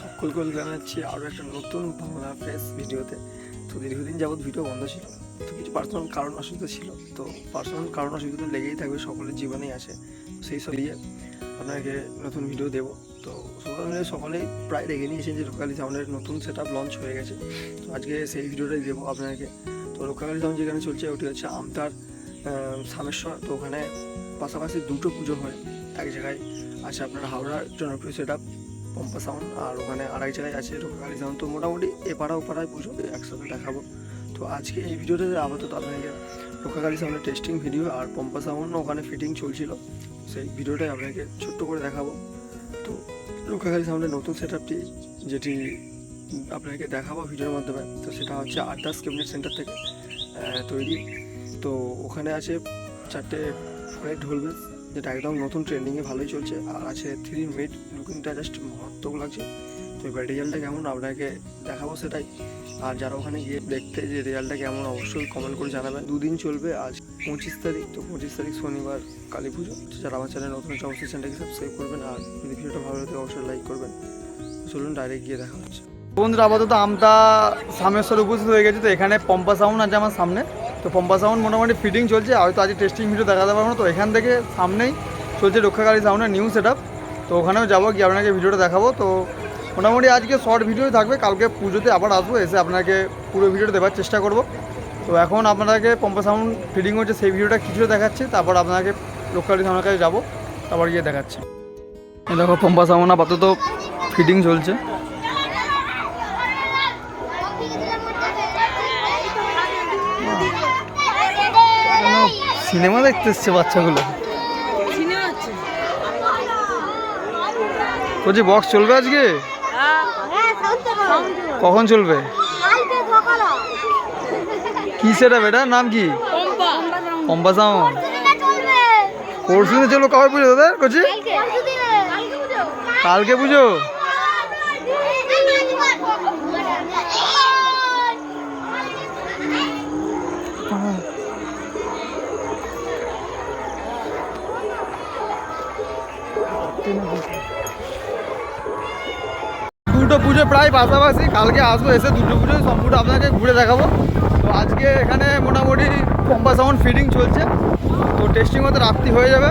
সকলকে জানাচ্ছি আরও একটা নতুন বাংলা ফ্রেশ ভিডিওতে। তো দীর্ঘদিন যাবৎ ভিডিও বন্ধ ছিল, তো কিছু পার্সোনাল কারণ অসুবিধা ছিল। তো পার্সোনাল কারণ অসুবিধা লেগেই থাকবে, সকলের জীবনেই আসে। সেই সব দিয়ে আপনাকে নতুন ভিডিও দেবো। তো সকাল মিলে সকলেই প্রায় দেখে নিয়েছেন যে লোকালি সাউন্ডের নতুন সেট আপ লঞ্চ হয়ে গেছে। তো আজকে সেই ভিডিওটাই দেবো আপনাকে। তো লোকালি সাউন্ড যেখানে চলছে, ওটি হচ্ছে আমতার সামেশ্বর। তো ওখানে পাশাপাশি দুটো পুজো হয় এক জায়গায়। আছে আপনার হাওড়ার জনপ্রিয় সেট আপ পম্পা সাউন্ড আর ওখানে আরেক জায়গায় আছে লোকালি সাউন্ড। তো মোটামুটি এপাড়া ওপাড়ায় পুজো একসাথে দেখাবো। তো আজকে এই ভিডিওটাতে আপাতত আপনাকে লোকালি সাউন্ডের টেস্টিং ভিডিও আর পম্পা সাউন্ড ওখানে ফিটিং চলছিল। সেই ভিডিওটাই আপনাকে ছোট্ট করে দেখাবো। তো লোকালি সাউন্ডের নতুন সেট আপটি যেটি আপনাকে দেখাবো ভিডিওর মাধ্যমে, তো সেটা হচ্ছে আদার্স ক্যাবিনেট সেন্টার থেকে তৈরি। তো ওখানে আছে চারটে ফোনের ঢোল বেস যেটা একদম নতুন ট্রেন্ডিংয়ে ভালোই চলছে। আর আছে থ্রি মিড লুকিংটা জাস্ট মারাত্মক লাগছে। তো এবার রেজাল্টটা কেমন? আপনাকে দেখাবো সেটাই। আর যারা ওখানে গিয়ে দেখতে যে রেজাল্টটা কেমন, অবশ্যই কমেন্ট করে জানাবেন। দুদিন চলবে আজ পঁচিশ তারিখ, তো পঁচিশ তারিখ শনিবার কালী পুজো। যারা আমার চ্যানেল নতুন হচ্ছে অবশ্যই চ্যানেলটাকে সাবস্ক্রাইব করবেন। আর যদি ভিডিওটা ভালো লাগে, অবশ্যই লাইক করবেন। চলুন ডাইরেক্ট গিয়ে দেখা হচ্ছে। বন্ধুরা, আপাতত আমতা সামেশ্বর উপস্থিত হয়ে গেছে। তো এখানে পম্পা সাউন্ড আছে আমার সামনে। তো পম্পা সাউন্ড মোটামুটি ফিটিং চলছে, হয়তো আজকে টেস্টিং ভিডিও দেখাতে পারব না, তো এখান থেকে সামনেই চলছে রক্ষাকারী সাউন্ডের নিউ সেট তো ওখানেও যাব, গিয়ে আপনাকে ভিডিওটা দেখাবো। তো মোটামুটি আজকে শর্ট ভিডিও থাকবে, কালকে পুজোতে আবার আসব, এসে আপনাকে পুরো ভিডিওটা দেওয়ার চেষ্টা করব। তো এখন আপনাকে পম্পা সাউন্ড ফিটিং হচ্ছে, সেই ভিডিওটা কিছুটা দেখাচ্ছি, তারপর আপনাকে লোকালি সাউন্ডের কাছে যাব, তারপর গিয়ে দেখাচ্ছি। দেখো পম্পা সাউন্ড আপাতত ফিটিং চলছে। সিনেমা দেখতে এসছে বাচ্চাগুলো। বলছি বক্স চলবে আজকে? কখন চলবে? কি সেটা বেটা নাম কি? পম্পা। সাউন্ড পরশু দিনে চলবো। কবে পুজো দাদা কচি? কালকে পুজো? দুটো পুজো প্রায় পাশাপাশি, কালকে আসব এসে দুটো পুজো, সম্পূর্ণ আপনাকে ঘুরে দেখাবো। তো আজকে এখানে মোটামুটি পম্পা সাউন্ড ফিডিং চলছে, তো টেস্টিং হতে রাত্রি হয়ে যাবে।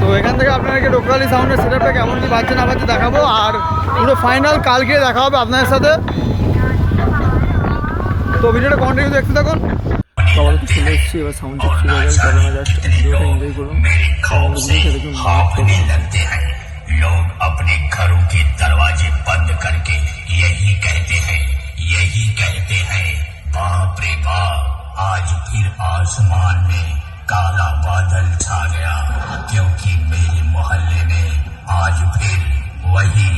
তো এখান থেকে আপনাদেরকে লোকালি সাউন্ডের সেটআপটা কেমন কি বাজছে না বাজছে দেখাবো, আর পুরো ফাইনাল কালকে দেখা হবে আপনাদের সাথে। তো ভিডিওটা কন্টিনিউ দেখতে থাকুন। সবার তো চলে এসেছি এবার সাউন্ড চেক শুরু হয়ে গেছে তবে আমরা জাস্ট ভিডিওটা এনজয় করুন खौफ से দেখুন हाफने लगते हैं लोग अपने घरों के दरवाजे बंद करके यही कहते हैं यही कहते हैं बाप रे बाप आज फिर आसमान में काला बादल छा गया क्योंकि मेरे मोहल्ले में आज फिर वही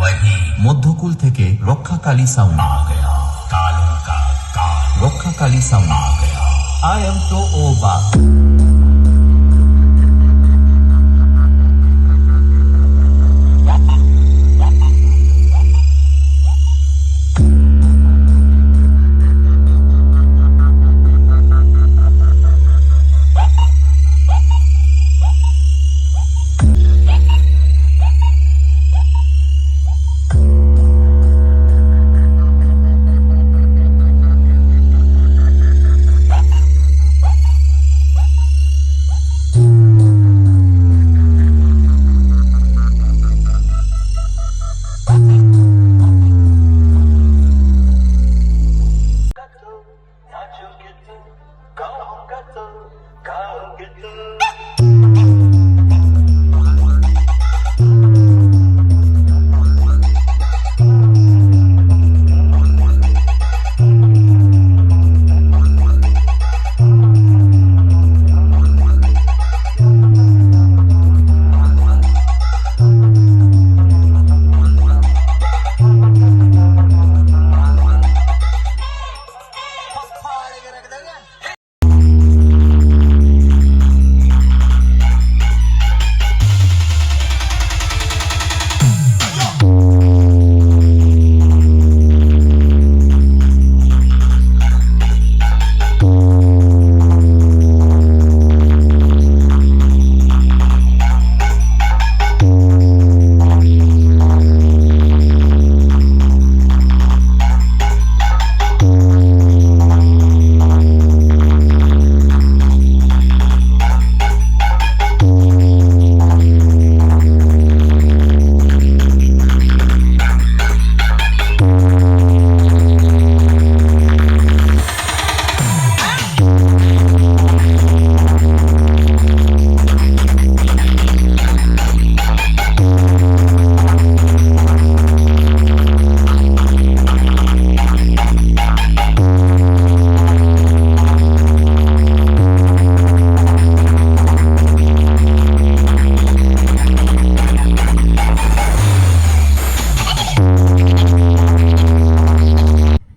वही মধ্যকুল থেকে রক্ষাকালী সাউন্ড आ गया कालों का काल রক্ষাকালী সাউন্ড आ गया I am too old back.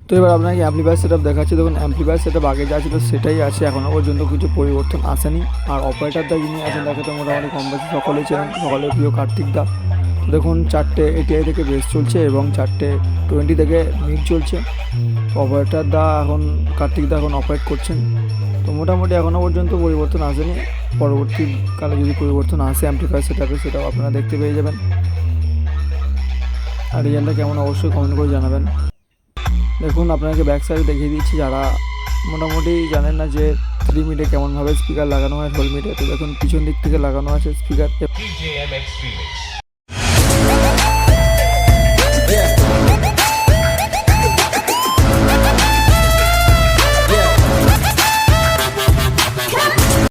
বা এবার আপনাকে অ্যাম্পলিফায়ার সেট আপ দেখাচ্ছি। দেখুন অ্যাম্পলিফায়ার সেট আপ আগে যা ছিল সেটাই আছে এখনও পর্যন্ত কিছু পরিবর্তন আসেনি। আর অপারেটারদা যিনি আছেন, তাকে তো মোটামুটি কম বেশি সকলেই চেনেন, সকলের প্রিয় কার্তিক দা। দেখুন, চারটে এটিআই থেকে বেস চলছে এবং চারটে টোয়েন্টি থেকে মিড চলছে। অপারেটার দা এখন, কার্তিক দা এখন অপারেট করছেন। তো মোটামুটি এখনও পর্যন্ত পরিবর্তন আসেনি। পরবর্তীকালে যদি পরিবর্তন আসে অ্যাম্পলিফায়ার আপে সেটাও আপনারা দেখতে পেয়ে যাবেন। আর রেজাল্টটা কেমন, অবশ্যই কমেন্ট করে জানাবেন। দেখুন, আপনাকে ব্যাক সাইডে দেখিয়ে দিচ্ছি যারা মোটামুটি জানেন না যে থ্রি মিটে কেমনভাবে স্পিকার লাগানো হয় হোল মিটে তো দেখুন, পিছন দিক থেকে লাগানো আছে স্পিকার